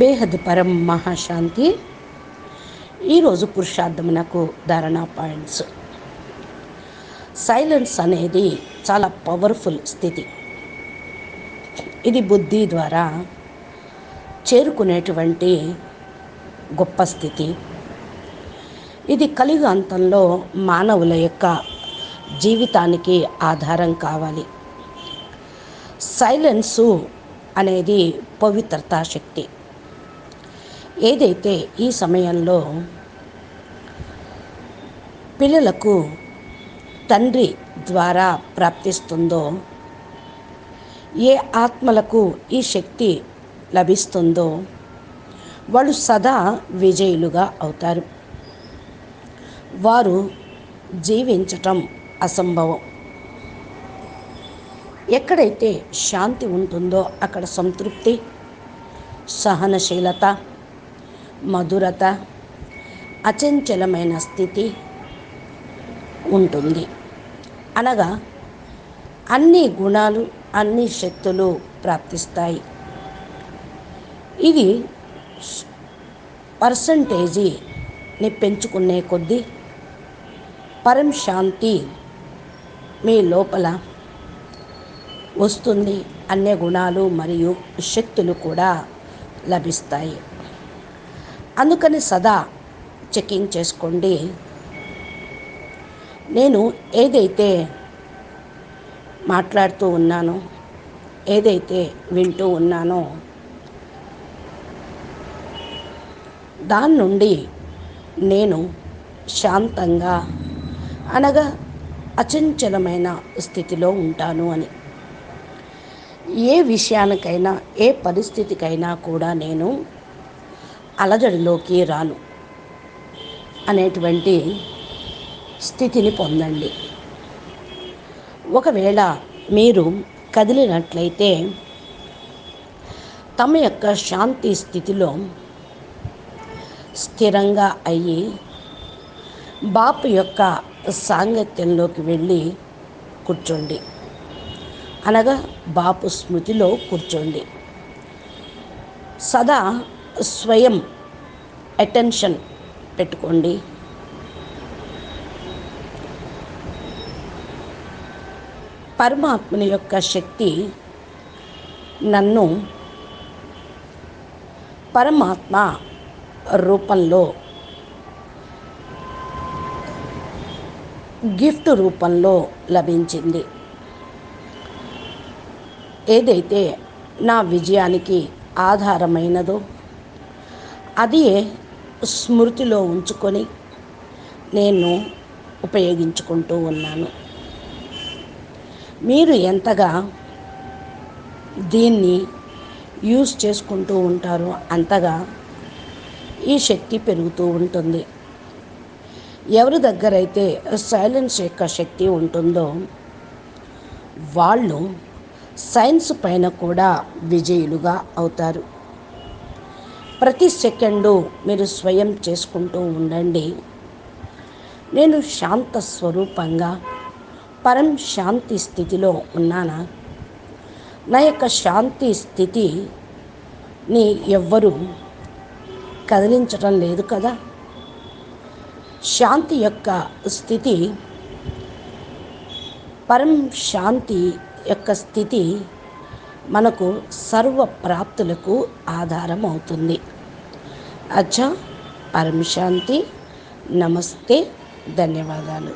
బేహద్ పరం మహాశాంతి. ఈరోజు పురుషార్థమునకు ధారణ పాయింట్స్. సైలెన్స్ అనేది చాలా పవర్ఫుల్ స్థితి. ఇది బుద్ధి ద్వారా చేరుకునేటువంటి గొప్ప స్థితి. ఇది కలిగి అంతంలో మానవుల యొక్క జీవితానికి ఆధారం కావాలి. సైలెన్సు అనేది పవిత్రతా శక్తి. ఏదైతే ఈ సమయంలో పిల్లలకు తండ్రి ద్వారా ప్రాప్తిస్తుందో ఏ ఆత్మలకు ఈ శక్తి లభిస్తుందో వాళ్ళు సదా విజయులుగా అవుతారు. వారు జీవించటం అసంభవం. ఎక్కడైతే శాంతి ఉంటుందో అక్కడ సంతృప్తి సహనశీలత మధురత అచంచలమైన స్థితి ఉంటుంది. అనగా అన్ని గుణాలు అన్ని శక్తులు ప్రాప్తిస్తాయి. ఇది పర్సంటేజీని పెంచుకునే కొద్దీ పరం శాంతి మీ లోపల వస్తుంది. అన్ని గుణాలు మరియు శక్తులు కూడా లభిస్తాయి. అందుకని సదా చెకింగ్ చేసుకోండి. నేను ఏదైతే మాట్లాడుతూ ఉన్నానో ఏదైతే వింటూ ఉన్నానో దాని నుండి నేను శాంతంగా అనగా అచంచలమైన స్థితిలో ఉంటాను అని. ఏ విషయానికైనా ఏ పరిస్థితికైనా కూడా నేను అలజడిలోకి రాను అనేటువంటి స్థితిని పొందండి. ఒకవేళ మీరు కదిలినట్లయితే తమ యొక్క శాంతి స్థితిలో స్థిరంగా అయ్యి బాపు యొక్క సాంగత్యంలోకి వెళ్ళి కూర్చోండి. అనగా బాపు స్మృతిలో కూర్చోండి. సదా స్వయం అటెన్షన్ పెట్టుకోండి. పరమాత్మని యొక్క శక్తి నన్ను పరమాత్మ రూపంలో గిఫ్ట్ రూపంలో లభించింది. ఏదైతే నా విజయానికి ఆధారమైనదో అది స్మృతిలో ఉంచుకొని నేను ఉపయోగించుకుంటూ ఉన్నాను. మీరు ఎంతగా దీన్ని యూస్ చేసుకుంటూ ఉంటారో అంతగా ఈ శక్తి పెరుగుతూ ఉంటుంది. ఎవరి దగ్గర అయితే సైలెన్స్ యొక్క శక్తి ఉంటుందో వాళ్ళు సైన్స్ పైన కూడా విజయులుగా అవుతారు. ప్రతి సెకండు మీరు స్వయం చేసుకుంటూ ఉండండి. నేను శాంత స్వరూపంగా పరం శాంతి స్థితిలో ఉన్నానా? నా యొక్క శాంతి స్థితిని ఎవ్వరూ కదిలించడం లేదు కదా? శాంతి యొక్క స్థితి పరం శాంతి యొక్క స్థితి మనకు సర్వ ప్రాప్తులకు ఆధారం అవుతుంది అచ్చా పరమశాంతి నమస్తే ధన్యవాదాలు.